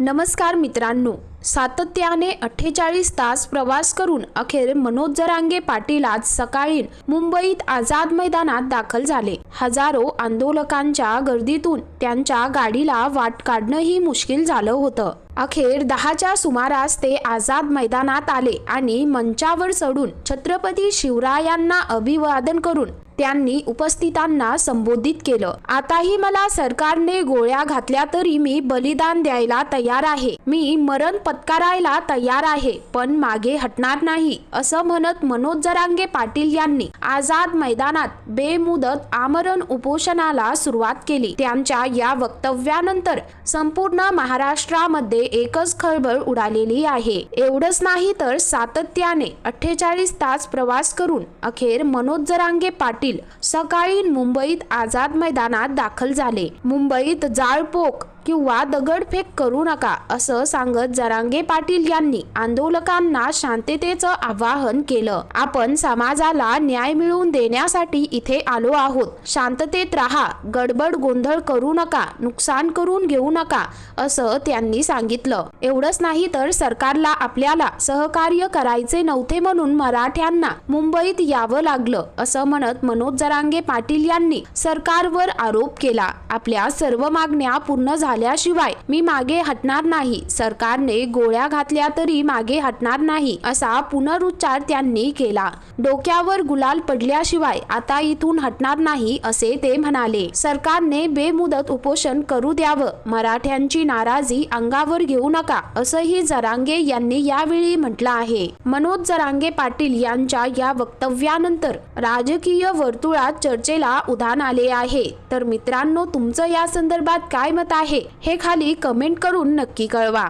नमस्कार मित्रांनो. सातत्याने अठ्ठेचाळीस तास प्रवास करून अखेर मनोज जरांगे पाटील आज सकाळी मुंबईत आझाद मैदानात दाखल झाले. हजारो आंदोलकांच्या गर्दीतून त्यांच्या गाडीला वाट काढणंही मुश्किल झालं होतं. अखेर दहाच्या सुमारास ते आझाद मैदानात आले आणि मंचावर चढून छत्रपती शिवरायांना अभिवादन करून त्यांनी उपस्थितांना संबोधित केलं. आताही मला सरकारने गोळ्या घातल्या तरी मी बलिदान द्यायला तयार आहे. मी मरण पत्करायला तयार आहे पण मागे हटणार नाही असं म्हणत मनोज जरांगे पाटील यांनी आझाद मैदानात बेमुदत आमरण उपोषणाला सुरुवात केली. त्यांच्या या वक्तव्यानंतर संपूर्ण महाराष्ट्रामध्ये एकच खळबळ उडालेली आहे. एवढंच नाही तर सातत्याने अठ्ठेचाळीस तास प्रवास करून अखेर मनोज जरांगे पाटील सकाळी मुंबईत आझाद मैदानात दाखल झाले. मुंबईत जाळपोक किंवा दगडफेक करू नका असं सांगत जरांगे पाटील यांनी आंदोलकांना शांततेचं आवाहन केलं. आपण समाजाला न्याय मिळवून देण्यासाठी इथे आलो आहोत. शांततेत राहा गडबड गोंधळ करू नका नुकसान करून घेऊ नका असं त्यांनी सांगितलं. एवढंच नाही तर सरकारला आपल्याला सहकार्य करायचे नव्हते म्हणून मराठ्यांना मुंबईत यावं लागलं असं म्हणत मनोज जरांगे पाटील यांनी सरकारवर आरोप केला. आपल्या सर्व मागण्या पूर्ण झाल्या. झाल्याशिवाय मी मागे हटणार नाही. सरकारने गोळ्या घातल्या तरी मागे हटणार नाही असा पुनरुच्चार त्यांनी केला. डोक्यावर गुलाल पडल्याशिवाय आता इथून हटणार नाही असे ते म्हणाले. सरकारने बेमुदत उपोषण करू द्यावं मराठ्यांची नाराजी अंगावर घेऊ नका असंही जरांगे यांनी यावेळी म्हटलं आहे. मनोज जरांगे पाटील यांच्या या वक्तव्यानंतर राजकीय वर्तुळात चर्चेला उधाण आले आहे. तर मित्रांनो तुमचं या संदर्भात काय मत आहे? हे खाली कमेंट करून नक्की कळवा.